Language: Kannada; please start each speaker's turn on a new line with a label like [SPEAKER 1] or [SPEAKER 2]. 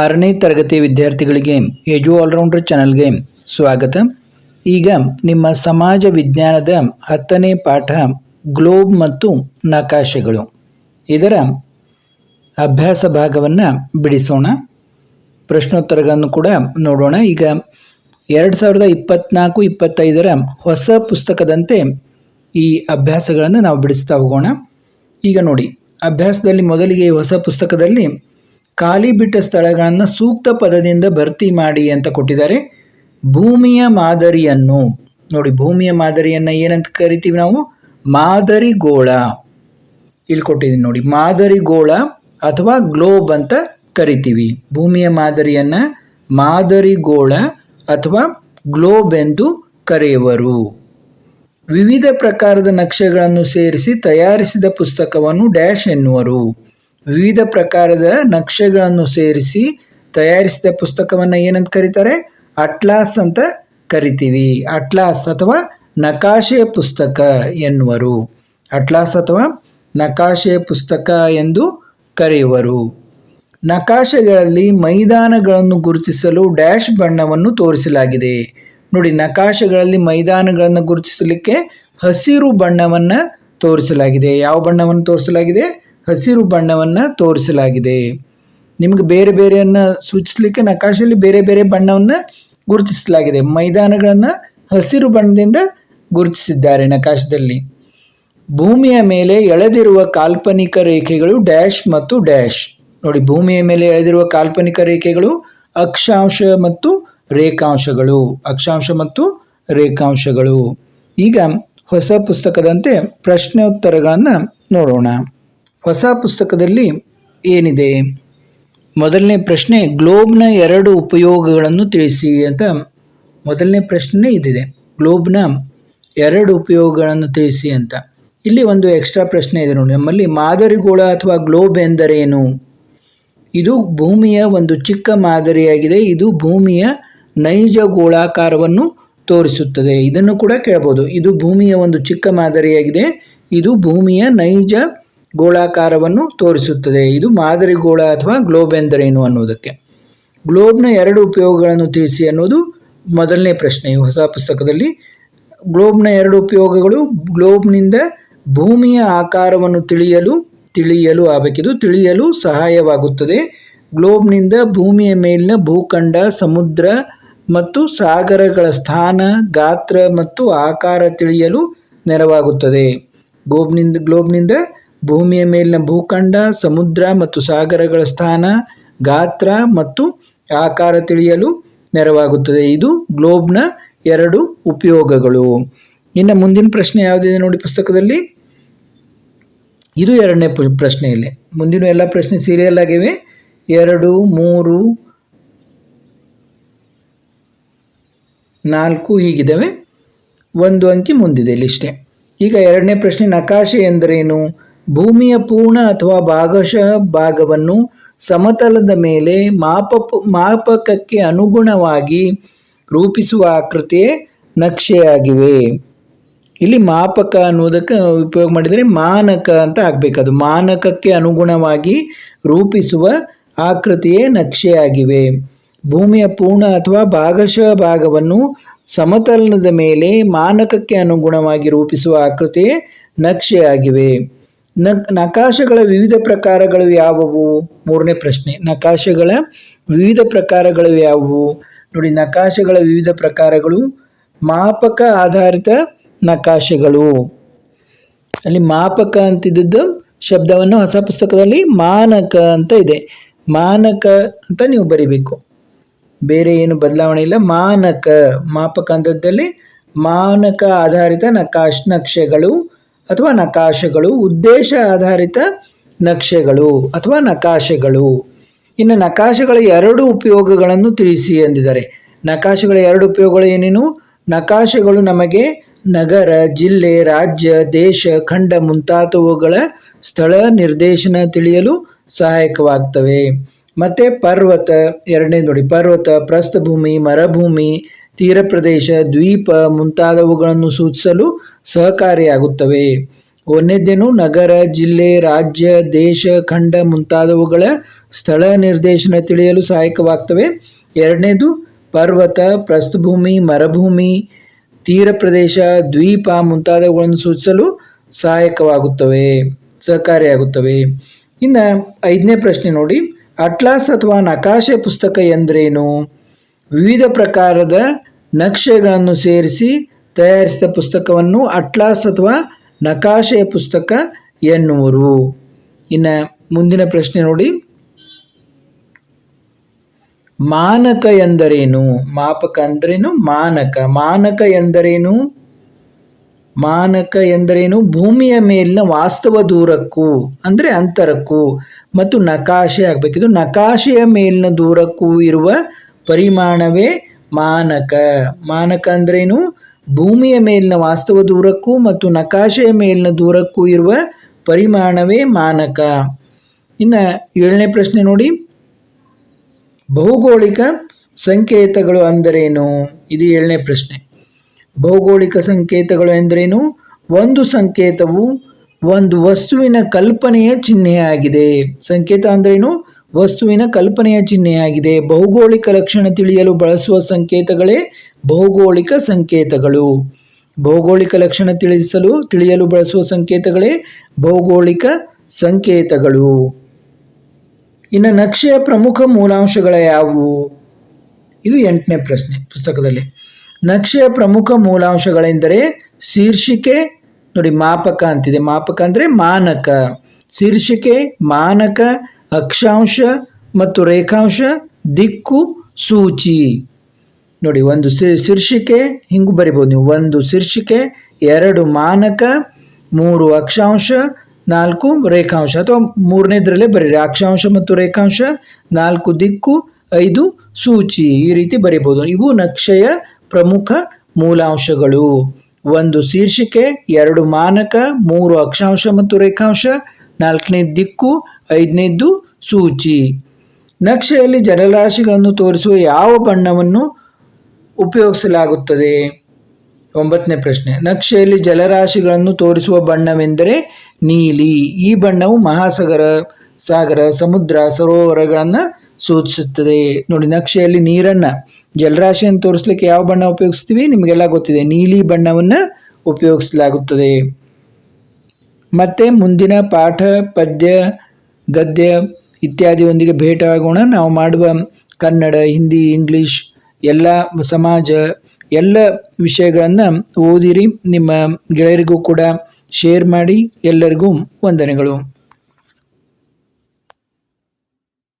[SPEAKER 1] ಆರನೇ ತರಗತಿ ವಿದ್ಯಾರ್ಥಿಗಳಿಗೆ ಎಜು ಆಲ್ರೌಂಡರ್ ಚಾನಲ್ಗೆ ಸ್ವಾಗತ. ಈಗ ನಿಮ್ಮ ಸಮಾಜ ವಿಜ್ಞಾನದ ಹತ್ತನೇ ಪಾಠ, ಗ್ಲೋಬ್ ಮತ್ತು ನಕಾಶೆಗಳು. ಇದರ ಅಭ್ಯಾಸ ಭಾಗವನ್ನು ಬಿಡಿಸೋಣ. ಪ್ರಶ್ನೋತ್ತರಗಳನ್ನು ಕೂಡ ನೋಡೋಣ. ಈಗ ಎರಡು ಸಾವಿರದ ಇಪ್ಪತ್ನಾಲ್ಕು, ಇಪ್ಪತ್ತೈದರ ಹೊಸ ಪುಸ್ತಕದಂತೆ ಈ ಅಭ್ಯಾಸಗಳನ್ನು ನಾವು ಬಿಡಿಸ್ತಾ ಹೋಗೋಣ. ಈಗ ನೋಡಿ, ಅಭ್ಯಾಸದಲ್ಲಿ ಮೊದಲಿಗೆ ಹೊಸ ಪುಸ್ತಕದಲ್ಲಿ ಖಾಲಿ ಬಿಟ್ಟ ಸ್ಥಳಗಳನ್ನು ಸೂಕ್ತ ಪದದಿಂದ ಭರ್ತಿ ಮಾಡಿ ಅಂತ ಕೊಟ್ಟಿದ್ದಾರೆ. ಭೂಮಿಯ ಮಾದರಿಯನ್ನು, ನೋಡಿ ಭೂಮಿಯ ಮಾದರಿಯನ್ನು ಏನಂತ ಕರಿತೀವಿ ನಾವು? ಮಾದರಿ ಗೋಳ ಇಲ್ಲಿ ಕೊಟ್ಟಿದ್ದೀನಿ ನೋಡಿ ಮಾದರಿ ಗೋಳ ಅಥವಾ ಗ್ಲೋಬ್ ಅಂತ ಕರಿತೀವಿ. ಭೂಮಿಯ ಮಾದರಿಯನ್ನು ಮಾದರಿ ಗೋಳ ಅಥವಾ ಗ್ಲೋಬ್ ಎಂದು ಕರೆಯುವರು. ವಿವಿಧ ಪ್ರಕಾರದ ನಕ್ಷೆಗಳನ್ನು ಸೇರಿಸಿ ತಯಾರಿಸಿದ ಪುಸ್ತಕವನ್ನು ಡ್ಯಾಶ್ ಎನ್ನುವರು. ವಿವಿಧ ಪ್ರಕಾರದ ನಕ್ಷೆಗಳನ್ನು ಸೇರಿಸಿ ತಯಾರಿಸಿದ ಪುಸ್ತಕವನ್ನು ಏನಂತ ಕರೀತಾರೆ? ಅಟ್ಲಾಸ್ ಅಂತ ಕರಿತೀವಿ. ಅಟ್ಲಾಸ್ ಅಥವಾ ನಕಾಶೆಯ ಪುಸ್ತಕ ಎನ್ನುವರು. ಅಟ್ಲಾಸ್ ಅಥವಾ ನಕಾಶೆಯ ಪುಸ್ತಕ ಎಂದು ಕರೆಯುವರು. ನಕಾಶೆಗಳಲ್ಲಿ ಮೈದಾನಗಳನ್ನು ಗುರುತಿಸಲು ಡ್ಯಾಶ್ ಬಣ್ಣವನ್ನು ತೋರಿಸಲಾಗಿದೆ. ನೋಡಿ, ನಕಾಶೆಗಳಲ್ಲಿ ಮೈದಾನಗಳನ್ನು ಗುರುತಿಸಲಿಕ್ಕೆ ಹಸಿರು ಬಣ್ಣವನ್ನು ತೋರಿಸಲಾಗಿದೆ. ಯಾವ ಬಣ್ಣವನ್ನು ತೋರಿಸಲಾಗಿದೆ? ಹಸಿರು ಬಣ್ಣವನ್ನು ತೋರಿಸಲಾಗಿದೆ. ನಿಮಗೆ ಬೇರೆ ಬೇರೆಯನ್ನು ಸೂಚಿಸಲಿಕ್ಕೆ ನಕಾಶೆಯಲ್ಲಿ ಬೇರೆ ಬೇರೆ ಬಣ್ಣವನ್ನು ಗುರುತಿಸಲಾಗಿದೆ. ಮೈದಾನಗಳನ್ನು ಹಸಿರು ಬಣ್ಣದಿಂದ ಗುರುತಿಸಿದ್ದಾರೆ ನಕಾಶದಲ್ಲಿ. ಭೂಮಿಯ ಮೇಲೆ ಎಳೆದಿರುವ ಕಾಲ್ಪನಿಕ ರೇಖೆಗಳು ಡ್ಯಾಶ್ ಮತ್ತು ಡ್ಯಾಶ್. ನೋಡಿ, ಭೂಮಿಯ ಮೇಲೆ ಎಳೆದಿರುವ ಕಾಲ್ಪನಿಕ ರೇಖೆಗಳು ಅಕ್ಷಾಂಶ ಮತ್ತು ರೇಖಾಂಶಗಳು. ಅಕ್ಷಾಂಶ ಮತ್ತು ರೇಖಾಂಶಗಳು. ಈಗ ಹೊಸ ಪುಸ್ತಕದಂತೆ ಪ್ರಶ್ನೋತ್ತರಗಳನ್ನು ನೋಡೋಣ. ಹೊಸ ಪುಸ್ತಕದಲ್ಲಿ ಏನಿದೆ? ಮೊದಲನೇ ಪ್ರಶ್ನೆ, ಗ್ಲೋಬ್ನ ಎರಡು ಉಪಯೋಗಗಳನ್ನು ತಿಳಿಸಿ ಅಂತ ಮೊದಲನೇ ಪ್ರಶ್ನೆ ಇದಿದೆ. ಗ್ಲೋಬ್ನ ಎರಡು ಉಪಯೋಗಗಳನ್ನು ತಿಳಿಸಿ ಅಂತ. ಇಲ್ಲಿ ಒಂದು ಎಕ್ಸ್ಟ್ರಾ ಪ್ರಶ್ನೆ ಇದೆ ನೋಡಿ. ನಮ್ಮಲ್ಲಿ ಮಾದರಿಗೋಳ ಅಥವಾ ಗ್ಲೋಬ್ ಎಂದರೇನು? ಇದು ಭೂಮಿಯ ಒಂದು ಚಿಕ್ಕ ಮಾದರಿಯಾಗಿದೆ. ಇದು ಭೂಮಿಯ ನೈಜ ಗೋಳಾಕಾರವನ್ನು ತೋರಿಸುತ್ತದೆ. ಇದನ್ನು ಕೂಡ ಕೇಳ್ಬೋದು. ಇದು ಭೂಮಿಯ ಒಂದು ಚಿಕ್ಕ ಮಾದರಿಯಾಗಿದೆ. ಇದು ಭೂಮಿಯ ನೈಜ ಗೋಳಾಕಾರವನ್ನು ತೋರಿಸುತ್ತದೆ. ಇದು ಮಾದರಿ ಗೋಳ ಅಥವಾ ಗ್ಲೋಬ್ ಎಂದರೇನು ಅನ್ನೋದಕ್ಕೆ ಗ್ಲೋಬ್ನ ಎರಡು ಉಪಯೋಗಗಳನ್ನು ತಿಳಿಸಿ ಅನ್ನೋದು ಮೊದಲನೇ ಪ್ರಶ್ನೆ. ಹೊಸ ಪುಸ್ತಕದಲ್ಲಿ ಗ್ಲೋಬ್ನ ಎರಡು ಉಪಯೋಗಗಳು ಗ್ಲೋಬ್ನಿಂದ ಭೂಮಿಯ ಆಕಾರವನ್ನು ತಿಳಿಯಲು ತಿಳಿಯಲು ಆಗಬೇಕಿದು. ತಿಳಿಯಲು ಸಹಾಯವಾಗುತ್ತದೆ. ಗ್ಲೋಬ್ನಿಂದ ಭೂಮಿಯ ಮೇಲಿನ ಭೂಖಂಡ, ಸಮುದ್ರ ಮತ್ತು ಸಾಗರಗಳ ಸ್ಥಾನ, ಗಾತ್ರ ಮತ್ತು ಆಕಾರ ತಿಳಿಯಲು ನೆರವಾಗುತ್ತದೆ. ಗ್ಲೋಬ್ನಿಂದ ಗ್ಲೋಬ್ನಿಂದ ಭೂಮಿಯ ಮೇಲಿನ ಭೂಖಂಡ, ಸಮುದ್ರ ಮತ್ತು ಸಾಗರಗಳ ಸ್ಥಾನ, ಗಾತ್ರ ಮತ್ತು ಆಕಾರ ತಿಳಿಯಲು ನೆರವಾಗುತ್ತದೆ. ಇದು ಗ್ಲೋಬ್ನ ಎರಡು ಉಪಯೋಗಗಳು. ಇನ್ನು ಮುಂದಿನ ಪ್ರಶ್ನೆ ಯಾವುದಿದೆ ನೋಡಿ ಪುಸ್ತಕದಲ್ಲಿ? ಇದು ಎರಡನೇ ಪ್ರಶ್ನೆ ಪ್ರಶ್ನೆಯಲ್ಲಿ. ಮುಂದಿನ ಎಲ್ಲ ಪ್ರಶ್ನೆ ಸೀರಿಯಲ್ ಆಗಿವೆ. ಎರಡು, ಮೂರು, ನಾಲ್ಕು ಹೀಗಿದ್ದಾವೆ. ಒಂದು ಅಂಕಿ ಮುಂದಿದೆ ಇಲ್ಲಿಷ್ಟೇ ಈಗ ಎರಡನೇ ಪ್ರಶ್ನೆ ನಕಾಶೆ ಎಂದರೇನು? ಭೂಮಿಯ ಪೂರ್ಣ ಅಥವಾ ಭಾಗಶಃ ಭಾಗವನ್ನು ಸಮತಲದ ಮೇಲೆ ಮಾಪ ಮಾಪಕಕ್ಕೆ ಅನುಗುಣವಾಗಿ ರೂಪಿಸುವ ಆಕೃತಿಯೇ ನಕ್ಷೆಯಾಗಿವೆ. ಇಲ್ಲಿ ಮಾಪಕ ಅನ್ನೋದಕ್ಕೆ ಉಪಯೋಗ ಮಾಡಿದರೆ ಮಾನಕ ಅಂತ ಆಗಬೇಕು. ಅದು ಮಾನಕಕ್ಕೆ ಅನುಗುಣವಾಗಿ ರೂಪಿಸುವ ಆಕೃತಿಯೇ ನಕ್ಷೆಯಾಗಿವೆ. ಭೂಮಿಯ ಪೂರ್ಣ ಅಥವಾ ಭಾಗಶಃ ಭಾಗವನ್ನು ಸಮತಲದ ಮೇಲೆ ಮಾನಕಕ್ಕೆ ಅನುಗುಣವಾಗಿ ರೂಪಿಸುವ ಆಕೃತಿಯೇ ನಕ್ಷೆಯಾಗಿವೆ. ನಕಾಶೆಗಳ ವಿವಿಧ ಪ್ರಕಾರಗಳು ಯಾವುವು? ಮೂರನೇ ಪ್ರಶ್ನೆ. ನಕಾಶೆಗಳ ವಿವಿಧ ಪ್ರಕಾರಗಳು ಯಾವುವು? ನೋಡಿ, ನಕಾಶೆಗಳ ವಿವಿಧ ಪ್ರಕಾರಗಳು ಮಾಪಕ ಆಧಾರಿತ ನಕಾಶೆಗಳು. ಅಲ್ಲಿ ಮಾಪಕ ಅಂತಿದ್ದದ್ದು ಶಬ್ದವನ್ನು ಹೊಸ ಪುಸ್ತಕದಲ್ಲಿ ಮಾನಕ ಅಂತ ಇದೆ. ಮಾನಕ ಅಂತ ನೀವು ಬರಿಬೇಕು. ಬೇರೆ ಏನು ಬದಲಾವಣೆ ಇಲ್ಲ. ಮಾನಕ, ಮಾಪಕ ಅಂತದ್ದಲ್ಲಿ ಮಾನಕ ಆಧಾರಿತ ನಕಾಶ್, ನಕ್ಷೆಗಳು ಅಥವಾ ನಕಾಶೆಗಳು, ಉದ್ದೇಶ ಆಧಾರಿತ ನಕ್ಷೆಗಳು ಅಥವಾ ನಕಾಶೆಗಳು. ಇನ್ನು ನಕಾಶೆಗಳ ಎರಡು ಉಪಯೋಗಗಳನ್ನು ತಿಳಿಸಿ ಎಂದಿದ್ದಾರೆ. ನಕಾಶೆಗಳ ಎರಡು ಉಪಯೋಗಗಳು ಏನೇನು? ನಕಾಶೆಗಳು ನಮಗೆ ನಗರ, ಜಿಲ್ಲೆ, ರಾಜ್ಯ, ದೇಶ, ಖಂಡ ಮುಂತಾದವುಗಳ ಸ್ಥಳ ನಿರ್ದೇಶನ ತಿಳಿಯಲು ಸಹಾಯಕವಾಗ್ತವೆ. ಮತ್ತು ಪರ್ವತ ಎರಡನೇ ನೋಡಿ, ಪರ್ವತ, ಪ್ರಸ್ಥಭೂಮಿ, ಮರುಭೂಮಿ ತೀರ ಪ್ರದೇಶ, ದ್ವೀಪ ಮುಂತಾದವುಗಳನ್ನು ಸೂಚಿಸಲು ಸಹಕಾರಿಯಾಗುತ್ತವೆ. ಒಂದನೇದ್ದೇನು ನಗರ, ಜಿಲ್ಲೆ, ರಾಜ್ಯ, ದೇಶ, ಖಂಡ ಮುಂತಾದವುಗಳ ಸ್ಥಳ ನಿರ್ದೇಶನ ತಿಳಿಯಲು ಸಹಾಯಕವಾಗ್ತವೆ. ಎರಡನೇದು ಪರ್ವತ, ಪ್ರಸ್ಥಭೂಮಿ, ಮರುಭೂಮಿ, ತೀರ ಪ್ರದೇಶ, ದ್ವೀಪ ಮುಂತಾದವುಗಳನ್ನು ಸೂಚಿಸಲು ಸಹಾಯಕವಾಗುತ್ತವೆ, ಸಹಕಾರಿಯಾಗುತ್ತವೆ. ಇನ್ನು ಐದನೇ ಪ್ರಶ್ನೆ ನೋಡಿ. ಅಟ್ಲಾಸ್ ಅಥವಾ ನಕಾಶೆ ಪುಸ್ತಕ ಎಂದರೇನು? ವಿವಿಧ ಪ್ರಕಾರದ ನಕ್ಷೆಗಳನ್ನು ಸೇರಿಸಿ ತಯಾರಿಸಿದ ಪುಸ್ತಕವನ್ನು ಅಟ್ಲಾಸ್ ಅಥವಾ ನಕಾಶೆಯ ಪುಸ್ತಕ ಎನ್ನುವರು. ಇನ್ನು ಮುಂದಿನ ಪ್ರಶ್ನೆ ನೋಡಿ. ಮಾನಕ ಎಂದರೇನು? ಮಾಪಕ ಅಂದ್ರೇನು? ಮಾನಕ. ಮಾನಕ ಎಂದರೇನು? ಮಾನಕ ಎಂದರೇನು? ಭೂಮಿಯ ಮೇಲಿನ ವಾಸ್ತವ ದೂರಕ್ಕೂ, ಅಂದರೆ ಅಂತರಕ್ಕೂ, ಮತ್ತು ನಕಾಶೆ ಆಗಬೇಕಿದು ನಕಾಶೆಯ ಮೇಲಿನ ದೂರಕ್ಕೂ ಇರುವ ಪರಿಮಾಣವೇ ಮಾನಕ. ಮಾನಕ ಅಂದ್ರೇನು? ಭೂಮಿಯ ಮೇಲಿನ ವಾಸ್ತವ ದೂರಕ್ಕೂ ಮತ್ತು ನಕಾಶೆಯ ಮೇಲಿನ ದೂರಕ್ಕೂ ಇರುವ ಪರಿಮಾಣವೇ ಮಾನಕ. ಇನ್ನು ಏಳನೇ ಪ್ರಶ್ನೆ ನೋಡಿ. ಭೌಗೋಳಿಕ ಸಂಕೇತಗಳು ಅಂದರೇನು? ಇದು ಏಳನೇ ಪ್ರಶ್ನೆ. ಭೌಗೋಳಿಕ ಸಂಕೇತಗಳು ಎಂದರೇನು ಒಂದು ಸಂಕೇತವು ಒಂದು ವಸ್ತುವಿನ ಕಲ್ಪನೆಯ ಚಿಹ್ನೆಯಾಗಿದೆ. ಸಂಕೇತ ಅಂದ್ರೇನು? ವಸ್ತುವಿನ ಕಲ್ಪನೆಯ ಚಿಹ್ನೆಯಾಗಿದೆ. ಭೌಗೋಳಿಕ ಲಕ್ಷಣ ತಿಳಿಯಲು ಬಳಸುವ ಸಂಕೇತಗಳೇ ಭೌಗೋಳಿಕ ಸಂಕೇತಗಳು. ಭೌಗೋಳಿಕ ಲಕ್ಷಣ ತಿಳಿಸಲು, ತಿಳಿಯಲು ಬಳಸುವ ಸಂಕೇತಗಳೇ ಭೌಗೋಳಿಕ ಸಂಕೇತಗಳು. ಇನ್ನು ನಕ್ಷೆಯ ಪ್ರಮುಖ ಮೂಲಾಂಶಗಳ ಯಾವುವು? ಇದು ಎಂಟನೇ ಪ್ರಶ್ನೆ ಪುಸ್ತಕದಲ್ಲಿ. ನಕ್ಷೆಯ ಪ್ರಮುಖ ಮೂಲಾಂಶಗಳೆಂದರೆ ಶೀರ್ಷಿಕೆ, ನೋಡಿ ಮಾಪಕ ಅಂತಿದೆ. ಮಾಪಕ ಅಂದರೆ ಮಾನಕ. ಶೀರ್ಷಿಕೆ, ಮಾನಕ ಅಕ್ಷಾಂಶ ಮತ್ತು ರೇಖಾಂಶ, ದಿಕ್ಕು, ಸೂಚಿ. ನೋಡಿ, ಒಂದು ಶೀರ್ಷಿಕೆ ಹಿಂಗು ಬರಿಬೋದು ನೀವು. ಒಂದು ಶೀರ್ಷಿಕೆ, ಎರಡು ಮಾನಕ, ಮೂರು ಅಕ್ಷಾಂಶ, ನಾಲ್ಕು ರೇಖಾಂಶ. ಅಥವಾ ಮೂರನೇದ್ರಲ್ಲೇ ಬರೀರಿ. ಅಕ್ಷಾಂಶ ಮತ್ತು ರೇಖಾಂಶ, ನಾಲ್ಕು ದಿಕ್ಕು, ಐದು ಸೂಚಿ. ಈ ರೀತಿ ಬರಿಬೋದು. ಇವು ನಕ್ಷೆಯ ಪ್ರಮುಖ ಮೂಲಾಂಶಗಳು. ಒಂದು ಶೀರ್ಷಿಕೆ, ಎರಡು ಮಾನಕ, ಮೂರು ಅಕ್ಷಾಂಶ ಮತ್ತು ರೇಖಾಂಶ, ನಾಲ್ಕನೇ ದಿಕ್ಕು ಐದನೇದ್ದು ಸೂಚಿ. ನಕ್ಷೆಯಲ್ಲಿ ಜಲರಾಶಿಗಳನ್ನು ತೋರಿಸುವ ಯಾವ ಬಣ್ಣವನ್ನು ಉಪಯೋಗಿಸಲಾಗುತ್ತದೆ? ಒಂಬತ್ತನೇ ಪ್ರಶ್ನೆ. ನಕ್ಷೆಯಲ್ಲಿ ಜಲರಾಶಿಗಳನ್ನು ತೋರಿಸುವ ಬಣ್ಣವೆಂದರೆ ನೀಲಿ. ಈ ಬಣ್ಣವು ಮಹಾಸಾಗರ, ಸಾಗರ, ಸಮುದ್ರ, ಸರೋವರಗಳನ್ನು ಸೂಚಿಸುತ್ತದೆ. ನೋಡಿ, ನಕ್ಷೆಯಲ್ಲಿ ನೀರನ್ನು, ಜಲರಾಶಿಯನ್ನು ತೋರಿಸ್ಲಿಕ್ಕೆ ಯಾವ ಬಣ್ಣ ಉಪಯೋಗಿಸ್ತೀವಿ? ನಿಮಗೆಲ್ಲ ಗೊತ್ತಿದೆ. ನೀಲಿ ಬಣ್ಣವನ್ನು ಉಪಯೋಗಿಸಲಾಗುತ್ತದೆ. ಮತ್ತು ಮುಂದಿನ ಪಾಠ, ಪದ್ಯ ಗದ್ಯ ಇತ್ಯಾದಿಯೊಂದಿಗೆ ಭೇಟಿಯಾಗೋಣ. ನಾವು ಮಾಡುವ ಕನ್ನಡ, ಹಿಂದಿ, ಇಂಗ್ಲೀಷ್, ಎಲ್ಲ ಸಮಾಜ, ಎಲ್ಲ ವಿಷಯಗಳನ್ನು ಓದಿರಿ. ನಿಮ್ಮ ಗೆಳೆಯರಿಗೂ ಕೂಡ ಶೇರ್ ಮಾಡಿ. ಎಲ್ಲರಿಗೂ ವಂದನೆಗಳು.